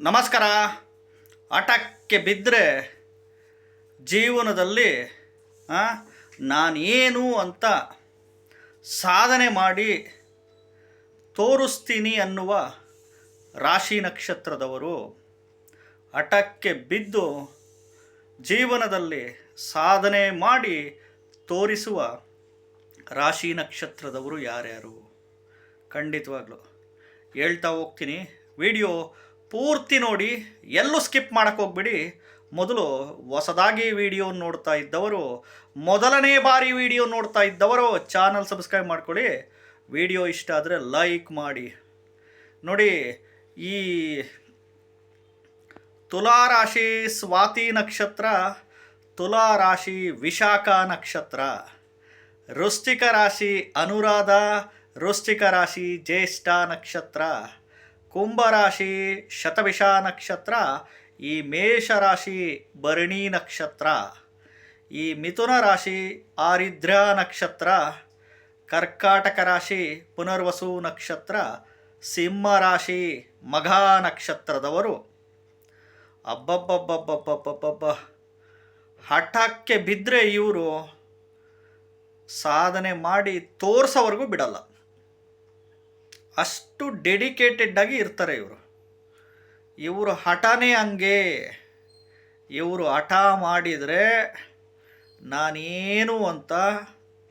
ನಮಸ್ಕಾರ. ಆಟಕ್ಕೆ ಬಿದ್ದರೆ ಜೀವನದಲ್ಲಿ ನಾನೇನು ಅಂತ ಸಾಧನೆ ಮಾಡಿ ತೋರಿಸ್ತೀನಿ ಅನ್ನುವ ರಾಶಿ ನಕ್ಷತ್ರದವರು ಹಠಕ್ಕೆ ಬಿದ್ದು ಜೀವನದಲ್ಲಿ ಸಾಧನೆ ಮಾಡಿ ತೋರಿಸುವ ರಾಶಿ ನಕ್ಷತ್ರದವರು ಯಾರ್ಯಾರು? ಖಂಡಿತವಾಗ್ಲು ಹೇಳ್ತಾ ಹೋಗ್ತೀನಿ. ವಿಡಿಯೋ ಪೂರ್ತಿ ನೋಡಿ, ಎಲ್ಲೂ ಸ್ಕಿಪ್ ಮಾಡಕ್ಕೆ ಹೋಗ್ಬಿಡಿ. ಮೊದಲು ಹೊಸದಾಗಿ ವಿಡಿಯೋ ನೋಡ್ತಾ ಇದ್ದವರು, ಮೊದಲನೇ ಬಾರಿ ವಿಡಿಯೋ ನೋಡ್ತಾ ಇದ್ದವರು ಚಾನಲ್ ಸಬ್ಸ್ಕ್ರೈಬ್ ಮಾಡ್ಕೊಳ್ಳಿ. ವಿಡಿಯೋ ಇಷ್ಟ ಆದರೆ ಲೈಕ್ ಮಾಡಿ. ನೋಡಿ, ಈ ತುಲಾ ರಾಶಿ ಸ್ವಾತಿ ನಕ್ಷತ್ರ ತುಲಾ ರಾಶಿ ವಿಶಾಖ ನಕ್ಷತ್ರ, ವೃಶ್ಚಿಕ ರಾಶಿ ಅನುರಾಧ, ವೃಶ್ಚಿಕ ರಾಶಿ ಜ್ಯೇಷ್ಠ ನಕ್ಷತ್ರ. ಕುಂಭರಾಶಿ ಶತವಿಷ ನಕ್ಷತ್ರ, ಈ ಮೇಷ ರಾಶಿ ಭರಣಿ ನಕ್ಷತ್ರ, ಈ ಮಿಥುನ ರಾಶಿ ಆರಿದ್ರ ನಕ್ಷತ್ರ, ಕರ್ಕಾಟಕ ರಾಶಿ ಪುನರ್ವಸು ನಕ್ಷತ್ರ, ಸಿಂಹ ರಾಶಿ ಮಘ ನಕ್ಷತ್ರದವರು. ಅಬ್ಬಬ್ಬಬ್ಬಬ್ಬಬ್ಬಬ್ಬಬ್ಬ. ಹಠಕ್ಕೆ ಬಿದ್ದರೆ ಇವರು ಸಾಧನೆ ಮಾಡಿ ತೋರ್ಸೋವರೆಗೂ ಬಿಡಲ್ಲ. ಅಷ್ಟು ಡೆಡಿಕೇಟೆಡ್ ಆಗಿ ಇರ್ತಾರೆ ಇವರು. ಇವರು ಹಠನೇ ಹಂಗೆ, ಇವರು ಹಠ ಮಾಡಿದರೆ ನಾನೇನು ಅಂತ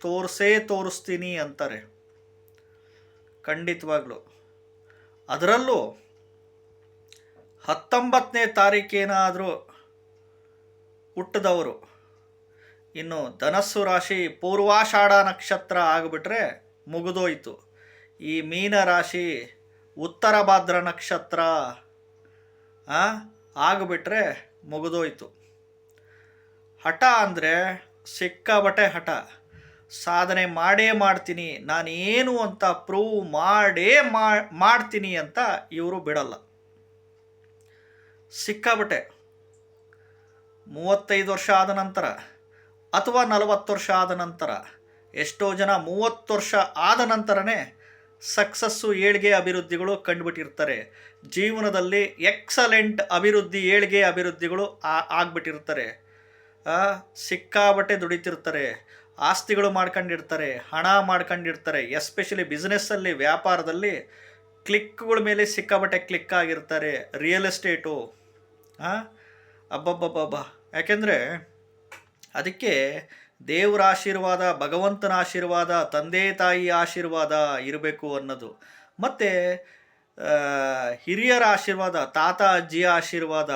ತೋರಿಸೇ ತೋರಿಸ್ತೀನಿ ಅಂತಾರೆ. ಖಂಡಿತವಾಗ್ಲು. ಅದರಲ್ಲೂ ಹತ್ತೊಂಬತ್ತನೇ ತಾರೀಕೇನಾದರೂ ಹುಟ್ಟಿದವರು ಇನ್ನು ಧನಸ್ಸು ರಾಶಿ ಪೂರ್ವಾಷಾಢ ನಕ್ಷತ್ರ ಆಗಿಬಿಟ್ರೆ ಮುಗಿದೋಯ್ತು. ಈ ಮೀನ ರಾಶಿ ಉತ್ತರ ಭಾದ್ರ ನಕ್ಷತ್ರ ಆಗಿಬಿಟ್ರೆ ಮುಗಿದೋಯ್ತು. ಹಠ ಅಂದರೆ ಸಿಕ್ಕಾಬಟ್ಟೆ ಹಠ. ಸಾಧನೆ ಮಾಡೇ ಮಾಡ್ತೀನಿ, ನಾನೇನು ಅಂತ ಪ್ರೂವ್ ಮಾಡೇ ಮಾಡ್ತೀನಿ ಅಂತ ಇವರು ಬಿಡಲ್ಲ. ಸಿಕ್ಕಾಬಟ್ಟೆ ಮೂವತ್ತೈದು ವರ್ಷ ಆದ ನಂತರ ಅಥವಾ ನಲವತ್ತು ವರ್ಷ ಆದ ನಂತರ, ಎಷ್ಟೋ ಜನ ಮೂವತ್ತು ವರ್ಷ ಆದ ನಂತರನೇ ಸಕ್ಸಸ್ಸು ಏಳ್ಗೆ ಅಭಿವೃದ್ಧಿಗಳು ಕಂಡುಬಿಟ್ಟಿರ್ತಾರೆ ಜೀವನದಲ್ಲಿ ಎಕ್ಸಲೆಂಟ್ ಅಭಿವೃದ್ಧಿ, ಏಳ್ಗೆ ಅಭಿವೃದ್ಧಿಗಳು ಆಗ್ಬಿಟ್ಟಿರ್ತಾರೆ ಸಿಕ್ಕಾಬಟ್ಟೆ ದುಡಿತಿರ್ತಾರೆ ಆಸ್ತಿಗಳು ಮಾಡ್ಕೊಂಡಿರ್ತಾರೆ, ಹಣ ಮಾಡ್ಕೊಂಡಿರ್ತಾರೆ. ಎಸ್ಪೆಷಲಿ ಬಿಸ್ನೆಸ್ಸಲ್ಲಿ, ವ್ಯಾಪಾರದಲ್ಲಿ ಕ್ಲಿಕ್ಗಳ ಮೇಲೆ ಸಿಕ್ಕಾಬಟ್ಟೆ ಕ್ಲಿಕ್ ಆಗಿರ್ತಾರೆ. ರಿಯಲ್ ಎಸ್ಟೇಟು ಹಾಂ ಅಬ್ಬಬ್ಬಬ್ಬಬ್ಬ. ಯಾಕೆಂದರೆ ಅದಕ್ಕೆ ದೇವರ ಆಶೀರ್ವಾದ, ಭಗವಂತನ ಆಶೀರ್ವಾದ, ತಂದೆ ತಾಯಿ ಆಶೀರ್ವಾದ ಇರಬೇಕು ಅನ್ನೋದು. ಮತ್ತು ಹಿರಿಯರ ಆಶೀರ್ವಾದ, ತಾತ, ಅಜ್ಜಿಯ ಆಶೀರ್ವಾದ,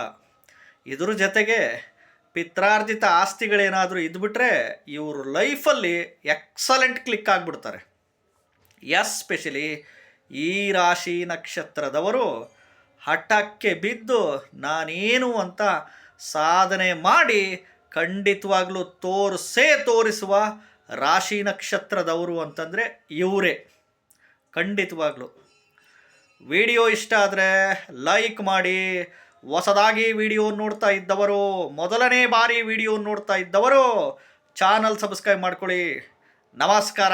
ಇದ್ರ ಜೊತೆಗೆ ಪಿತ್ರಾರ್ಜಿತ ಆಸ್ತಿಗಳೇನಾದರೂ ಇದ್ಬಿಟ್ರೆ ಇವರು ಲೈಫಲ್ಲಿ ಎಕ್ಸಲೆಂಟ್ ಕ್ಲಿಕ್ ಆಗಿಬಿಡ್ತಾರೆ. ಎಸ್ಪೆಷಲಿ ಈ ರಾಶಿ ನಕ್ಷತ್ರದವರು ಹಠಕ್ಕೆ ಬಿದ್ದು ನಾನೇನು ಅಂತ ಸಾಧನೆ ಮಾಡಿ ಖಂಡಿತವಾಗ್ಲೂ ತೋರಿಸೇ ತೋರಿಸುವ ರಾಶಿ ನಕ್ಷತ್ರದವರು ಅಂತಂದರೆ ಇವರೇ. ಖಂಡಿತವಾಗ್ಲೂ. ವಿಡಿಯೋ ಇಷ್ಟ ಆದರೆ ಲೈಕ್ ಮಾಡಿ, ಹೊಸದಾಗಿ ವಿಡಿಯೋ ನೋಡ್ತಾ ಇದ್ದವರು, ಮೊದಲನೇ ಬಾರಿ ವಿಡಿಯೋ ನೋಡ್ತಾ ಇದ್ದವರು, ಚಾನಲ್ ಸಬ್ಸ್ಕ್ರೈಬ್ ಮಾಡ್ಕೊಳ್ಳಿ. ನಮಸ್ಕಾರ.